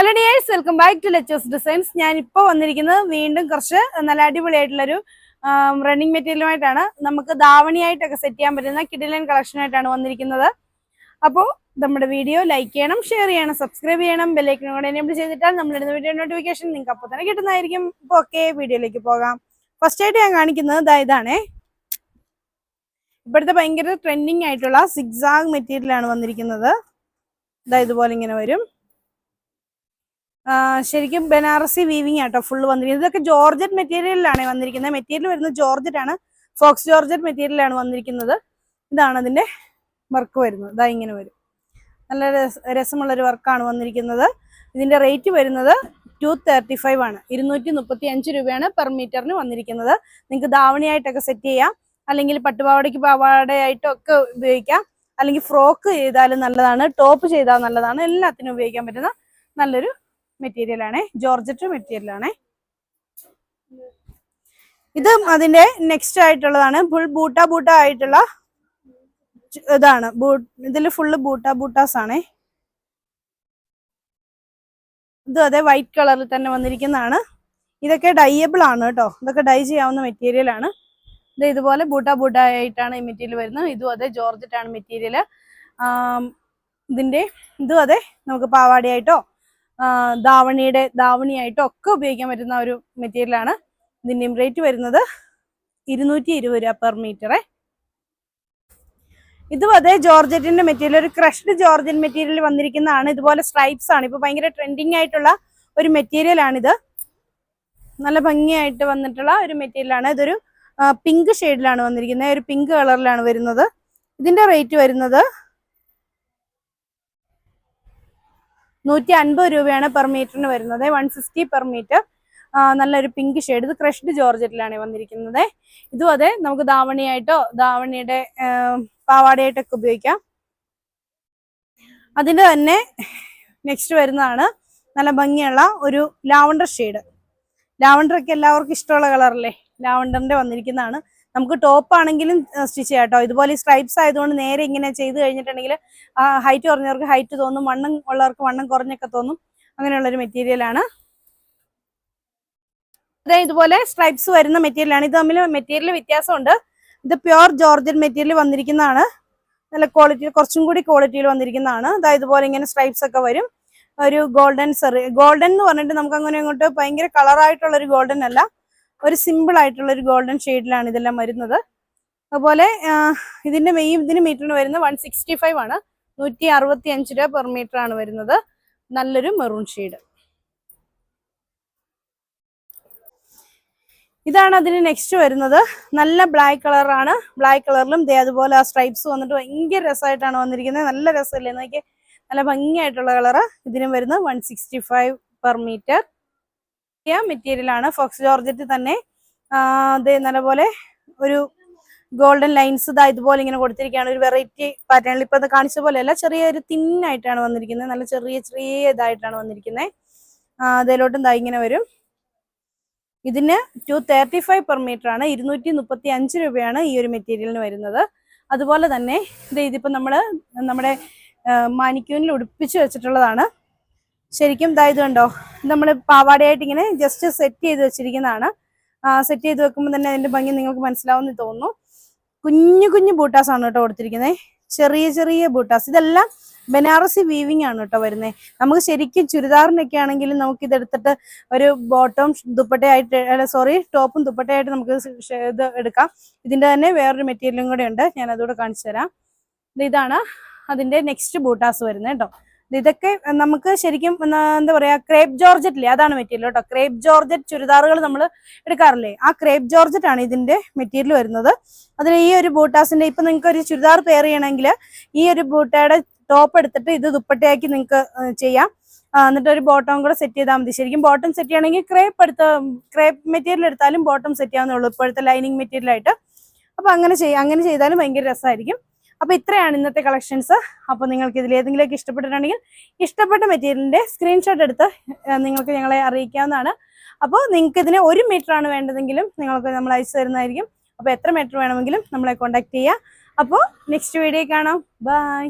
Hello dears welcome back to ലെച്ചേഴ്സ് designs ഞാൻ ഇപ്പോൾ വന്നിരിക്കുന്നത് വീണ്ടും കുറച്ച് നല്ല അടിപൊളിയായിട്ടുള്ളൊരു റണ്ണിങ് മെറ്റീരിയലുമായിട്ടാണ് നമുക്ക് ധാവണിയായിട്ടൊക്കെ സെറ്റ് ചെയ്യാൻ പറ്റുന്ന കിഡിലൻ കളക്ഷനായിട്ടാണ് വന്നിരിക്കുന്നത്. അപ്പോൾ നമ്മുടെ വീഡിയോ ലൈക്ക് ചെയ്യണം ഷെയർ ചെയ്യണം സബ്സ്ക്രൈബ് ചെയ്യണം ബെല്ലൈക്കനും കൂടെ എനേബിൾ ചെയ്തിട്ടാൽ നമ്മളിടുന്ന വീഡിയോ നോട്ടിഫിക്കേഷൻ നിങ്ങൾക്ക് അപ്പോൾ തന്നെ കിട്ടുന്നതായിരിക്കും. ഇപ്പോൾ ഓക്കെ വീഡിയോയിലേക്ക് പോകാം. ഫസ്റ്റ് ആയിട്ട് ഞാൻ കാണിക്കുന്നത് ഇതാണേ. ഇപ്പോഴത്തെ ഭയങ്കര ട്രെൻഡിങ് ആയിട്ടുള്ള സിക്സാഗ് മെറ്റീരിയലാണ് വന്നിരിക്കുന്നത്. ഇതാ ഇതുപോലെ ഇങ്ങനെ വരും. ശരിക്കും ബനാറസി വീവിങ് ആട്ടോ ഫുള്ള് വന്നിരിക്കുന്നത്. ഇതൊക്കെ ജോർജറ്റ് മെറ്റീരിയലിലാണ് വന്നിരിക്കുന്നത്. മെറ്റീരിയൽ വരുന്നത് ജോർജറ്റ് ആണ്. ഫോക്സ് ജോർജറ്റ് മെറ്റീരിയലാണ് വന്നിരിക്കുന്നത്. ഇതാണ് അതിന്റെ വർക്ക് വരുന്നത്. ഇതാ ഇങ്ങനെ വരും. നല്ല രസ- രസമുള്ളൊരു വർക്കാണ് വന്നിരിക്കുന്നത്. ഇതിന്റെ റേറ്റ് വരുന്നത് ടു തേർട്ടി ഫൈവ് ആണ്. ഇരുന്നൂറ്റി മുപ്പത്തി അഞ്ച് രൂപയാണ് പെർ മീറ്ററിന് വന്നിരിക്കുന്നത്. നിങ്ങൾക്ക് ധാവണിയായിട്ടൊക്കെ സെറ്റ് ചെയ്യാം. അല്ലെങ്കിൽ പട്ടുപാവാടയ്ക്ക് പാവാടയായിട്ടും ഒക്കെ ഉപയോഗിക്കാം. അല്ലെങ്കിൽ ഫ്രോക്ക് ചെയ്താലും നല്ലതാണ്. ടോപ്പ് ചെയ്താൽ നല്ലതാണ്. എല്ലാത്തിനും ഉപയോഗിക്കാൻ പറ്റുന്ന നല്ലൊരു മെറ്റീരിയൽ ആണ്. ജോർജറ്റ് മെറ്റീരിയൽ ആണ്. ഇത് അതിന്റെ നെക്സ്റ്റ് ആയിട്ടുള്ളതാണ്. ഫുൾ ബൂട്ട ബൂട്ട ആയിട്ടുള്ള ഇതാണ്. ഇതിൽ ഫുള്ള് ബൂട്ട ബൂട്ടാസ് ആണ്. ഇതും അതെ വൈറ്റ് കളറിൽ തന്നെ വന്നിരിക്കുന്നതാണ്. ഇതൊക്കെ ഡൈയബിൾ ആണ് കേട്ടോ. ഇതൊക്കെ ഡൈ ചെയ്യാവുന്ന മെറ്റീരിയൽ ആണ്. ഇത് ഇതുപോലെ ബൂട്ട ബൂട്ട ആയിട്ടാണ് ഈ മെറ്റീരിയൽ വരുന്നത്. ഇതും അതെ ആണ് മെറ്റീരിയൽ ഇതിന്റെ ഇതും അതെ നമുക്ക് പാവാടയായിട്ടോ ധാവണിയുടെ ധാവണിയായിട്ടും ഒക്കെ ഉപയോഗിക്കാൻ പറ്റുന്ന ഒരു മെറ്റീരിയലാണ് ഇതിന്റെയും റേറ്റ് വരുന്നത് ഇരുന്നൂറ്റി ഇരുപത് രൂപ പെർ മീറ്ററെ ഇതും അതേ ജോർജറ്റിന്റെ മെറ്റീരിയൽ ഒരു ക്രഷ്ഡ് ജോർജൻ മെറ്റീരിയൽ വന്നിരിക്കുന്നതാണ്. ഇതുപോലെ സ്ട്രൈപ്സ് ആണ്. ഇപ്പൊ ഭയങ്കര ട്രെൻഡിങ് ആയിട്ടുള്ള ഒരു മെറ്റീരിയൽ ആണിത് നല്ല ഭംഗിയായിട്ട് വന്നിട്ടുള്ള ഒരു മെറ്റീരിയലാണ് ഇതൊരു പിങ്ക് ഷെയ്ഡിലാണ് വന്നിരിക്കുന്നത്. ഒരു പിങ്ക് കളറിലാണ് വരുന്നത്. ഇതിന്റെ റേറ്റ് വരുന്നത് നൂറ്റി അൻപത് രൂപയാണ് പെർ മീറ്ററിന് വരുന്നത്. വൺ ഫിഫ്റ്റി പെർ മീറ്റർ നല്ലൊരു പിങ്ക് ഷെയ്ഡ് ഇത് ക്രഷ്ഡ് ജോർജറ്റിലാണ് വന്നിരിക്കുന്നത്. ഇതും അതെ നമുക്ക് ധാവണിയായിട്ടോ ധാവണിയുടെ പാവാടയായിട്ടൊക്കെ ഉപയോഗിക്കാം. അതിന്റെ തന്നെ നെക്സ്റ്റ് വരുന്നതാണ് നല്ല ഭംഗിയുള്ള ഒരു ലാവണ്ടർ ഷെയ്ഡ് ലാവണ്ടർ ഒക്കെ എല്ലാവർക്കും ഇഷ്ടമുള്ള കളറല്ലേ ലാവണ്ടറിന്റെ വന്നിരിക്കുന്നതാണ്. നമുക്ക് ടോപ്പ് ആണെങ്കിലും സ്റ്റിച്ച് ചെയ്യാം കേട്ടോ. ഇതുപോലെ സ്ട്രൈപ്സ് ആയതുകൊണ്ട് നേരെ ഇങ്ങനെ ചെയ്ത് കഴിഞ്ഞിട്ടുണ്ടെങ്കിൽ ഹൈറ്റ് കുറഞ്ഞവർക്ക് ഹൈറ്റ് തോന്നും വണ്ണം ഉള്ളവർക്ക് വണ്ണം കുറഞ്ഞൊക്കെ തോന്നും. അങ്ങനെയുള്ളൊരു മെറ്റീരിയൽ ആണ്. അതെ ഇതുപോലെ സ്ട്രൈപ്സ് വരുന്ന മെറ്റീരിയൽ ആണ്. ഇത് തമ്മിൽ മെറ്റീരിയൽ വ്യത്യാസമുണ്ട്. ഇത് പ്യുർ ജോർജൻ മെറ്റീരിയൽ വന്നിരിക്കുന്നതാണ്. നല്ല ക്വാളിറ്റി കുറച്ചും കൂടി ക്വാളിറ്റിയിൽ വന്നിരിക്കുന്നതാണ്. അതായത് ഇതുപോലെ ഇങ്ങനെ സ്ട്രൈപ്സ് ഒക്കെ വരും. ഒരു ഗോൾഡൻ സെറി ഗോൾഡൻ എന്ന് പറഞ്ഞിട്ട് നമുക്ക് അങ്ങനെ അങ്ങോട്ട് ഭയങ്കര കളറായിട്ടുള്ള ഒരു ഗോൾഡൻ അല്ല. ഒരു സിമ്പിൾ ആയിട്ടുള്ള ഒരു ഗോൾഡൻ ഷെയ്ഡിലാണ് ഇതെല്ലാം വരുന്നത്. അതുപോലെ ഇതിന്റെ മെയ് ഇതിന് മീറ്ററിന് വരുന്നത് വൺ സിക്സ്റ്റി ഫൈവ് ആണ്. നൂറ്റി അറുപത്തി അഞ്ച് രൂപ പെർ മീറ്റർ ആണ് വരുന്നത്. നല്ലൊരു മെറൂൺ ഷെയ്ഡ് ഇതാണ് അതിന് നെക്സ്റ്റ് വരുന്നത്. നല്ല ബ്ലാക്ക് കളറാണ് ബ്ലാക്ക് കളറിലും ദേ അതുപോലെ ആ സ്ട്രൈപ്സ് വന്നിട്ട് ഭയങ്കര രസമായിട്ടാണ് വന്നിരിക്കുന്നത്. നല്ല രസമല്ലേ? നോക്കിയാൽ നല്ല ഭംഗിയായിട്ടുള്ള കളറ് ഇതിനും വരുന്നത് one sixty five per metre material ആണ്. ഫോക്സ് ജോർജറ്റ് തന്നെ അതേ നല്ലപോലെ ഒരു ഗോൾഡൻ ലൈൻസ് ഇതാ ഇതുപോലെ ഇങ്ങനെ കൊടുത്തിരിക്കുകയാണ്. ഒരു വെറൈറ്റി പാറ്റേണിൽ ഇപ്പൊ ഇത് കാണിച്ച പോലെയല്ല ചെറിയൊരു ആയിട്ടാണ് വന്നിരിക്കുന്നത്. നല്ല ചെറിയ ചെറിയ ഇതായിട്ടാണ് വന്നിരിക്കുന്നത്. അതിലോട്ടും ദാ ഇങ്ങനെ വരും. ഇതിന് two thirty five per metre ആണ്. ഇരുന്നൂറ്റി മുപ്പത്തി അഞ്ച് രൂപയാണ് ഈ ഒരു മെറ്റീരിയലിന് വരുന്നത്. അതുപോലെ തന്നെ ഇത് ഇതിപ്പോ നമ്മൾ നമ്മുടെ മാനിക്യൂനിൽ ഉടുപ്പിച്ച് വെച്ചിട്ടുള്ളതാണ്. ശരിക്കും ഇതായത് ഇത് കണ്ടോ നമ്മൾ പാവാടയായിട്ട് ഇങ്ങനെ ജസ്റ്റ് സെറ്റ് ചെയ്ത് വെച്ചിരിക്കുന്നതാണ്. സെറ്റ് ചെയ്ത് വെക്കുമ്പോൾ തന്നെ അതിന്റെ ഭംഗി നിങ്ങൾക്ക് മനസ്സിലാവുമെന്ന് തോന്നുന്നു. കുഞ്ഞു കുഞ്ഞു ബൂട്ടാസ് ആണ് കേട്ടോ കൊടുത്തിരിക്കുന്നത് ചെറിയ ചെറിയ ബൂട്ടാസ്. ഇതെല്ലാം ബനാറസി വീവിങ് ആണ് കേട്ടോ വരുന്നത് നമുക്ക് ശരിക്കും ചുരിദാറിനൊക്കെ ആണെങ്കിലും നമുക്ക് ഇതെടുത്തിട്ട് ഒരു ബോട്ടം ദുപ്പട്ടയായിട്ട് സോറി ടോപ്പും ദുപ്പട്ടയായിട്ട് നമുക്ക് ഇത് എടുക്കാം. ഇതിന്റെ തന്നെ വേറൊരു മെറ്റീരിയലും കൂടെ ഉണ്ട്. ഞാൻ അതുകൂടെ കാണിച്ചു തരാം. ഇതാണ് അതിന്റെ നെക്സ്റ്റ് ബൂട്ടാസ് വരുന്നത് കേട്ടോ. ഇതൊക്കെ നമുക്ക് ശരിക്കും എന്താ പറയാ ക്രേപ്പ് ജോർജറ്റ് ഇല്ലേ അതാണ് മെറ്റീരിയൽ കേട്ടോ. ക്രേപ്പ് ജോർജറ്റ് ചുരിദാറുകൾ നമ്മൾ എടുക്കാറില്ലേ? ആ ക്രേപ്പ് ജോർജറ്റ് ആണ് ഇതിന്റെ മെറ്റീരിയൽ വരുന്നത്. അതിൽ ഈ ഒരു ബൂട്ടാസിന്റെ ഇപ്പൊ നിങ്ങൾക്ക് ഒരു ചുരിദാർ പെയർ ചെയ്യണമെങ്കിൽ ഈ ഒരു ബൂട്ടയുടെ ടോപ്പ് എടുത്തിട്ട് ഇത് ദുപ്പട്ടയാക്കി നിങ്ങൾക്ക് ചെയ്യാം. എന്നിട്ട് ഒരു ബോട്ടം കൂടെ സെറ്റ് ചെയ്താൽ മതി. ശരിക്കും ബോട്ടം സെറ്റ് ചെയ്യണമെങ്കിൽ ക്രേപ്പ് എടുത്ത ക്രേപ്പ് മെറ്റീരിയൽ എടുത്താലും ബോട്ടം സെറ്റ് ചെയ്യാവുന്നേ ഉള്ളൂ. ഇപ്പോഴത്തെ ലൈനിങ് മെറ്റീരിയൽ ആയിട്ട്. അപ്പൊ അങ്ങനെ ചെയ്യാം അങ്ങനെ ചെയ്താലും ഭയങ്കര രസമായിരിക്കും അപ്പൊ ഇത്രയാണ് ഇന്നത്തെ കളക്ഷൻസ് അപ്പൊ നിങ്ങൾക്ക് ഇതിൽ ഏതെങ്കിലുമൊക്കെ ഇഷ്ടപ്പെട്ടിട്ടുണ്ടെങ്കിൽ ഇഷ്ടപ്പെട്ട മെറ്റീരിയലിന്റെ സ്ക്രീൻഷോട്ട് എടുത്ത് നിങ്ങൾക്ക് ഞങ്ങളെ അറിയിക്കാവുന്നതാണ്. അപ്പോൾ നിങ്ങൾക്ക് ഇതിന് ഒരു മീറ്റർ ആണ് വേണ്ടതെങ്കിലും നിങ്ങൾക്ക് നമ്മൾ അയച്ചു തരുന്നതായിരിക്കും. അപ്പോൾ എത്ര മീറ്റർ വേണമെങ്കിലും നമ്മളെ കോൺടാക്ട് ചെയ്യുക അപ്പോൾ നെക്സ്റ്റ് വീഡിയോ കാണാം. ബൈ